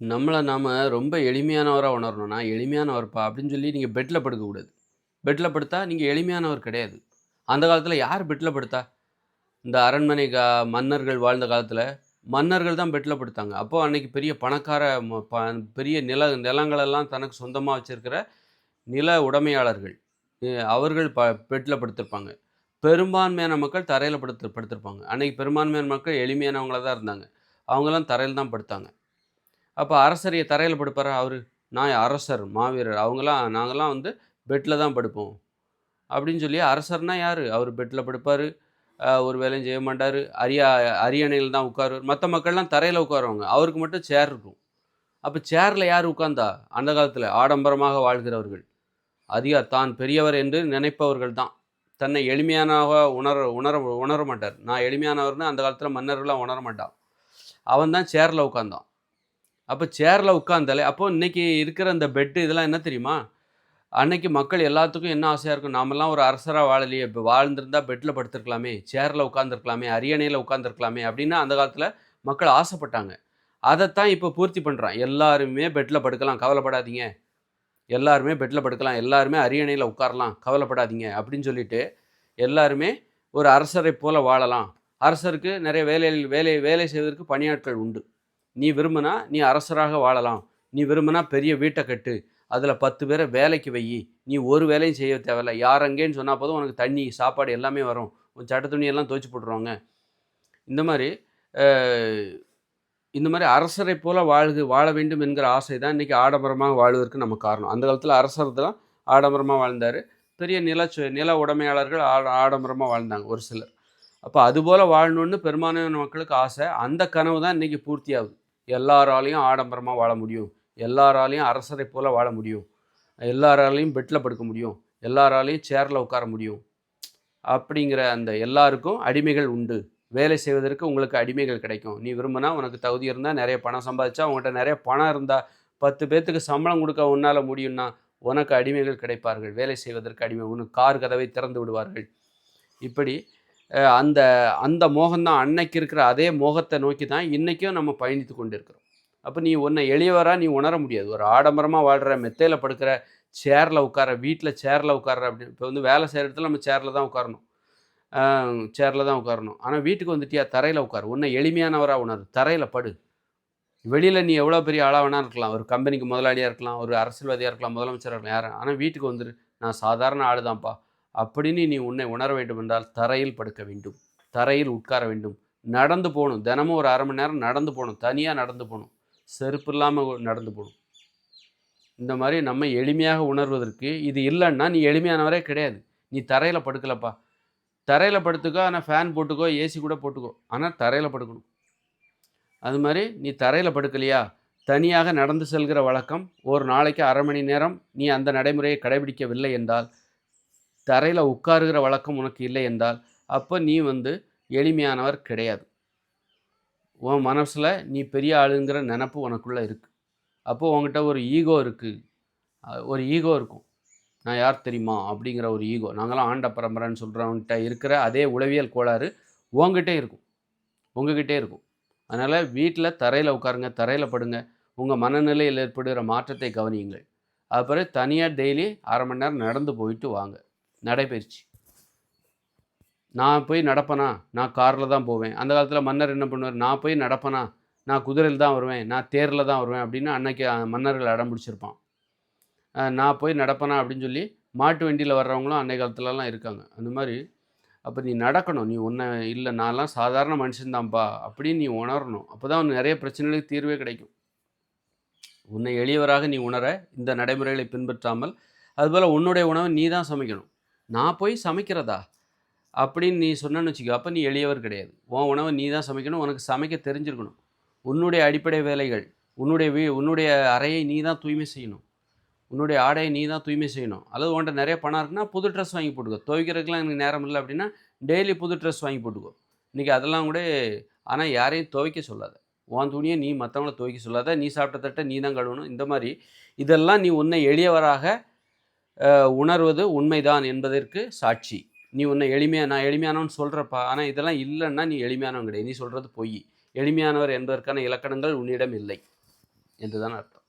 நம்மளை நாம் ரொம்ப எளிமையானவராக உணரணும்னா எளிமையானவர்ப்பா அப்படின்னு சொல்லி நீங்கள் பெட்டில் படுக்கக்கூடாது. பெட்டில் படுத்தா நீங்கள் எளிமையானவர் கிடையாது. அந்த காலத்தில் யார் பெட்டில் படுத்தா? இந்த அரண்மனை கா மன்னர்கள் வாழ்ந்த காலத்தில் மன்னர்கள் தான் பெட்டில் படுத்தாங்க. அப்போ அன்னைக்கு பெரிய பணக்கார ம ப பெரிய நில நிலங்களெல்லாம் தனக்கு சொந்தமாக வச்சிருக்கிற நில உடைமையாளர்கள். அவர்கள் ப பெட்டில் படுத்திருப்பாங்க. பெரும்பான்மையான மக்கள் தரையில் படுத்து படுத்திருப்பாங்க. அன்னைக்கு பெரும்பான்மையான மக்கள் எளிமையானவங்களா தான் இருந்தாங்க. அவங்களாம் தரையில் தான் படுத்தாங்க. அப்போ அரசர் எ தரையில படுப்பாரா? அவர் நான் அரசர், மாவீரர் அவங்களாம் நாங்களாம் வந்து பெட்டில் தான் படுப்போம். அப்படின்னு சொல்லி அரசர்னா யார் அவர் பெட்டில் படுப்பார் ஒரு வேலையும் செய்ய மாட்டார் அரியா அரியணையில் தான் உட்காருவார் மற்ற மக்கள்லாம் தரையில் உட்காருவாங்க. அவருக்கு மட்டும் சேர் இருக்கும். அப்போ சேரில் யார் உட்கார்ந்தா? அந்த காலத்தில் ஆடம்பரமாக வாழ்கிறவர்கள். அதிகார் தான் பெரியவர் என்று நினைப்பவர்கள் தான். தன்னை எளிமையானவா உணர உணர உணர மாட்டார். நான் எளிமையானவர்னு அந்த காலத்தில் மன்னர்கள்லாம் உணர மாட்டான். அவன் தான் சேரில் உட்காந்தான் அப்போ சேரில் உட்காந்தாலே அப்போது இன்றைக்கி இருக்கிற அந்த பெட் இதெல்லாம் என்ன தெரியுமா? அன்னைக்கு மக்கள் எல்லாத்துக்கும் என்ன ஆசையாக இருக்கும்? நாமெல்லாம் ஒரு அரசராக வாழலையே! இப்போ வாழ்ந்திருந்தால் பெட்டில் படுத்திருக்கலாமே! சேரில் உட்காந்துருக்கலாமே அரியணையில் உட்காந்துருக்கலாமே அப்படின்னு அந்த காலத்தில் மக்கள் ஆசைப்பட்டாங்க. அதைத்தான் இப்போ பூர்த்தி பண்ணுறான் எல்லாருமே பெட்டில் படுக்கலாம். கவலைப்படாதீங்க. எல்லாருமே பெட்டில் படுக்கலாம். எல்லாருமே அரியணையில் உட்காரலாம். கவலைப்படாதீங்க. அப்படின்னு சொல்லிட்டு, எல்லாருமே ஒரு அரசரைப் போல் வாழலாம். அரசருக்கு நிறைய வேலைகள் வேலை வேலை செய்வதற்கு பணியாட்கள் உண்டு. நீ விரும்புனா, நீ அரசராக வாழலாம். நீ விரும்புனா பெரிய வீட்டை கட்டு. அதில் பத்து பேரை வேலைக்கு வையி. நீ ஒரு வேலையும் செய்ய தேவையில்ல. யார் அங்கேன்னு சொன்னால் போதும் உனக்கு தண்ணி, சாப்பாடு எல்லாமே வரும். உன் சட்ட துணியெல்லாம் துவச்சி போட்டுருவாங்க. இந்த மாதிரி இந்த மாதிரி அரசரை போல் வாழ்கு வாழ வேண்டும் என்கிற ஆசை தான் இன்றைக்கி ஆடம்பரமாக வாழ்வதற்கு நம்ம காரணம். அந்த காலத்தில் அரசர் தான் வாழ்ந்தார் வாழ்ந்தாரு. பெரிய நில நில உடைமையாளர்கள் ஆட ஆடம்பரமாக வாழ்ந்தாங்க ஒரு சிலர். அப்போ அதுபோல் வாழணுன்னு பெரும்பான்மையான மக்களுக்கு ஆசை. அந்த கனவு தான் இன்றைக்கி பூர்த்தியாகுது. எல்லாராலையும் ஆடம்பரமாக வாழ முடியும். எல்லாராலையும் அரசரை போல் வாழ முடியும். எல்லாராலையும் பெட்டில் படுக்க முடியும். எல்லாராலையும் சேரில் உட்கார முடியும். அப்படிங்கிற அந்த எல்லாருக்கும் அடிமைகள் உண்டு. வேலை செய்வதற்கு உங்களுக்கு அடிமைகள் கிடைக்கும். நீ விரும்பினா உனக்கு தகுதி இருந்தால் நிறைய பணம் சம்பாதிச்சா, உங்கள்கிட்ட நிறைய பணம் இருந்தால் பத்து பேர்த்துக்கு சம்பளம் கொடுக்க உன்னால் முடியும்னா, உனக்கு அடிமைகள் கிடைப்பார்கள். வேலை செய்வதற்கு அடிமை. உனக்கு கார் கதவை திறந்து விடுவார்கள். இப்படி அந்த அந்த மோகம்தான் அன்னைக்கு இருக்கிற அதே மோகத்தை நோக்கி தான் இன்றைக்கும் நம்ம பயணித்துக் கொண்டிருக்கிறோம். அப்போ நீ உன்னை எளியவராக நீ உணர முடியாது. ஒரு ஆடம்பரமாக வாழ்கிற மெத்தையில் படுக்கிற, சேரில் உட்கார, வீட்டில் சேரில் உட்கார்ற அப்படின்னு இப்போ வந்து வேலை செய்கிற இடத்துல நம்ம சேரில் தான் உட்காரணும். சேரில் தான் உட்காரணும். ஆனால் வீட்டுக்கு வந்துட்டியா, தரையில் உட்காரு. உன்னை எளிமையானவராக உணரு. தரையில் படு. வெளியில் நீ எவ்வளோ பெரிய ஆளாக வேணா இருக்கலாம். ஒரு கம்பெனிக்கு முதலாளியாக இருக்கலாம். ஒரு அரசியல்வாதியாக இருக்கலாம். முதலமைச்சராக இருக்கலாம். யாரும் ஆனால் வீட்டுக்கு வந்துரு. நான் சாதாரண ஆளு தான்ப்பா. அப்படின்னு நீ உன்னை உணர வேண்டும் என்றால், தரையில் படுக்க வேண்டும். தரையில் உட்கார வேண்டும். நடந்து போகணும் தினமும் ஒரு அரை மணி நேரம் நடந்து போகணும் தனியாக நடந்து போகணும் செருப்பு இல்லாமல் நடந்து போகணும் இந்த மாதிரி நம்ம எளிமையாக உணர்வதற்கு இது இல்லைன்னா நீ எளிமையானவரே கிடையாது. நீ தரையில் படுக்கலப்பா. தரையில் படுத்துக்கோ. ஆனால் ஃபேன் போட்டுக்கோ, ஏசி கூட போட்டுக்கோ. ஆனால் தரையில் படுக்கணும். அது மாதிரி நீ தரையில் படுக்கலையா, தனியாக நடந்து செல்கிற வழக்கம், ஒரு நாளைக்கு அரை மணி நேரம் நீ அந்த நடைமுறையை கடைபிடிக்கவில்லை என்றால், தரையில் உட்காருகிற வழக்கம் உனக்கு இல்லை என்றால், அப்போ நீ வந்து எளிமையானவர் கிடையாது. உன் மனசில் நீ பெரிய ஆளுங்கிற நினப்பு உனக்குள்ளே இருக்குது அப்போது உன்கிட்ட ஒரு ஈகோ இருக்குது ஒரு ஈகோ இருக்கும். நான் யார் தெரியுமா? அப்படிங்கிற ஒரு ஈகோ. நாங்களாம் ஆண்ட பரம்பரைன்னு சொல்கிறவன்கிட்ட இருக்கிற அதே உளவியல் கோளாறு உங்ககிட்டே இருக்கும். உங்ககிட்டே இருக்கும். அதனால் வீட்டில் தரையில் உட்காருங்க. தரையில் படுங்க. உங்கள் மனநிலையில் ஏற்படுகிற மாற்றத்தை கவனியுங்கள். அப்புறம் தனியாக டெய்லி அரை மணி நேரம் நடந்து போயிட்டு வாங்க. நடைபயிற்சி நான் போய் நடப்பனா? நான் காரில் தான் போவேன். அந்த காலத்தில் மன்னர் என்ன பண்ணுவார் நான் போய் நடப்பனா? நான் குதிரையில் தான் வருவேன். நான் தேரில் தான் வருவேன். அப்படின்னு அன்னைக்கு மன்னர்கள் அடம் பிடிச்சிருப்பான். நான் போய் நடப்பனா? அப்படின்னு சொல்லி மாட்டு வண்டியில் வர்றவங்களும் அன்னை காலத்துலலாம் இருக்காங்க. அந்த மாதிரி அப்போ நீ நடக்கணும். நீ ஒன்றை இல்லை நான்லாம் சாதாரண மனுஷன்தான்ப்பா அப்படின்னு நீ உணரணும். அப்போ தான் நிறைய பிரச்சனைகளுக்கு தீர்வே கிடைக்கும். உன்னை எளியவராக நீ உணர இந்த நடைமுறைகளை பின்பற்றாமல், அதுபோல் உன்னுடைய உணவை நீ தான் சமைக்கணும். நான் போய் சமைக்கிறதா? அப்படின்னு நீ சொன்னேன்னு வச்சுக்கோ, அப்போ நீ எளியவர் கிடையாது. உன் உணவை நீ தான் சமைக்கணும். உனக்கு சமைக்க தெரிஞ்சிருக்கணும். உன்னுடைய அடிப்படை வேலைகள், உன்னுடைய வீ உன்னுடைய அறையை நீ தான் தூய்மை செய்யணும். உன்னுடைய ஆடையை நீ தான் தூய்மை செய்யணும். அல்லது உன்ட்ட நிறைய பணம் இருக்குன்னா, புது ட்ரெஸ் வாங்கி போட்டுக்கோ. துவைக்கிறதுக்குலாம் எனக்கு நேரம் இல்லை அப்படின்னா, டெய்லி புது ட்ரெஸ் வாங்கி போட்டுக்கோ. இன்னைக்கு அதெல்லாம் கூட ஆனால் யாரையும் துவைக்க சொல்லாத. உன் துணியை நீ மற்றவங்கள துவைக்க சொல்லாத. நீ சாப்பிட்ட தட்ட நீ தான் கழுவணும். இந்த மாதிரி இதெல்லாம் நீ உன்னை எளியவராக உணர்வது உண்மைதான் என்பதற்கு சாட்சி. நீ உன்னை எளிமையா நான் எளிமையானவன்னு சொல்கிறப்பா ஆனால் இதெல்லாம் இல்லைன்னா நீ எளிமையானவன் கிடையாது. நீ சொல்கிறது பொய். எளிமையானவர் என்பதற்கான இலக்கணங்கள் உன்னிடம் இல்லை. என்றுதான் அர்த்தம்